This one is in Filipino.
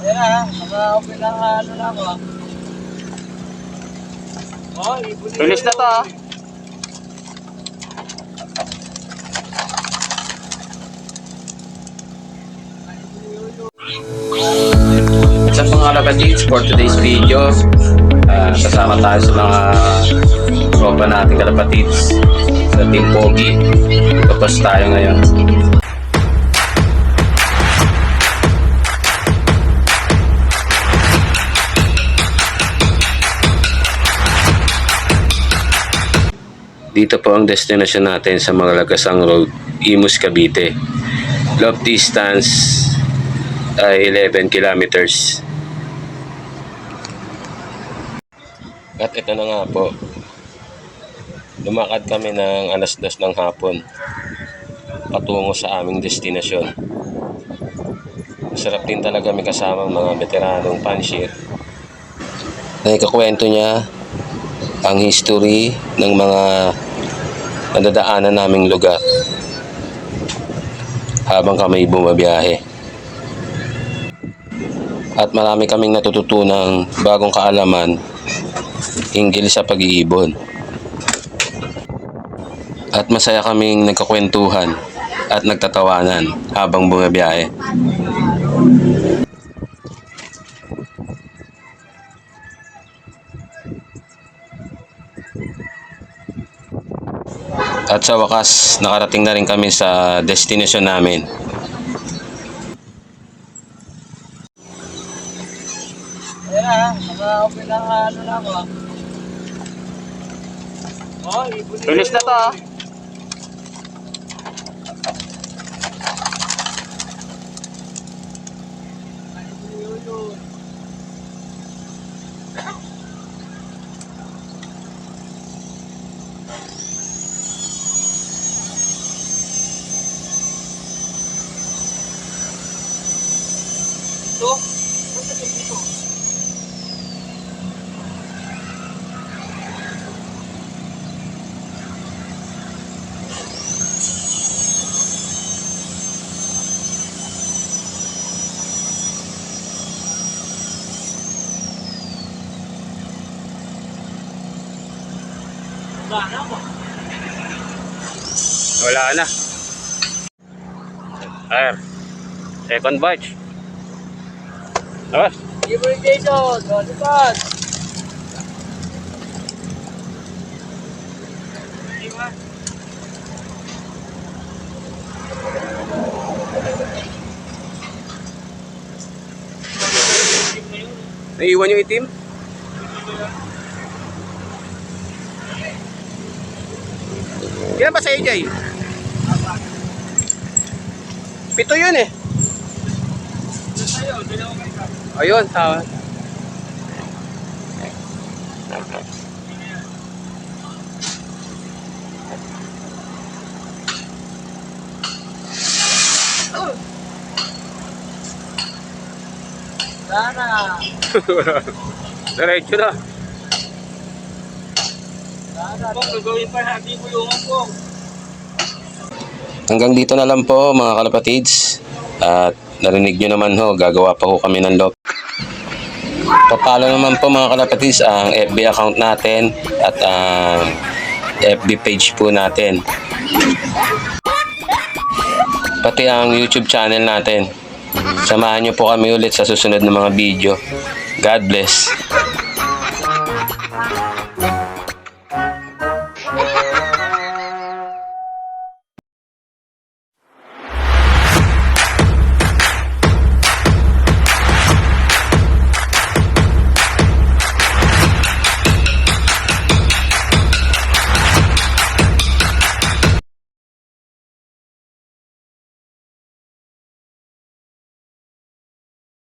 Ayan na, naka-open na ano na ako. Oh, ibon Release na to ah. Sa mga kapatids for today's video, ah, kasama tayo sa mga tropa natin kalapatids sa Team Pogi. Tapos tayo ngayon. Dito po ang destination natin sa mga Lagasang Road, Imus, Cavite. Love distance ay 11 kilometers. At ito na nga po. Lumakad kami ng alas dos ng hapon patungo sa aming destinasyon. Masarap din talaga may kasama mga veteranong panshir. Na ikakwento niya ang history ng mga nadadaanan naming lugar habang kami bumabiyahe. At marami kaming natututunang bagong kaalaman hinggil sa pag-iibon. At masaya kaming nagkakwentuhan at nagtatawanan habang bumabiyahe. At sa wakas, nakarating na rin kami sa destination namin. Ayan na, naka-open na ano na ako. Oh, Release na to ah. Ito? Basta dito. Wala na ako. Wala na. Ayan. Second batch. Tapos, Ibon Jason, depan. naiiwan yung itim? Kailan ba sa AJ? Pito yun eh. Ayun, tawa. Sana. Diretso na. Hanggang dito na lang po mga kalapatids. At narinig nyo naman ho, gagawa pa ho kami ng lop. Papalo naman po mga kalapatids ang FB account natin at ang FB page po natin. Pati ang YouTube channel natin. Samahan nyo po kami ulit sa susunod na mga video. God bless.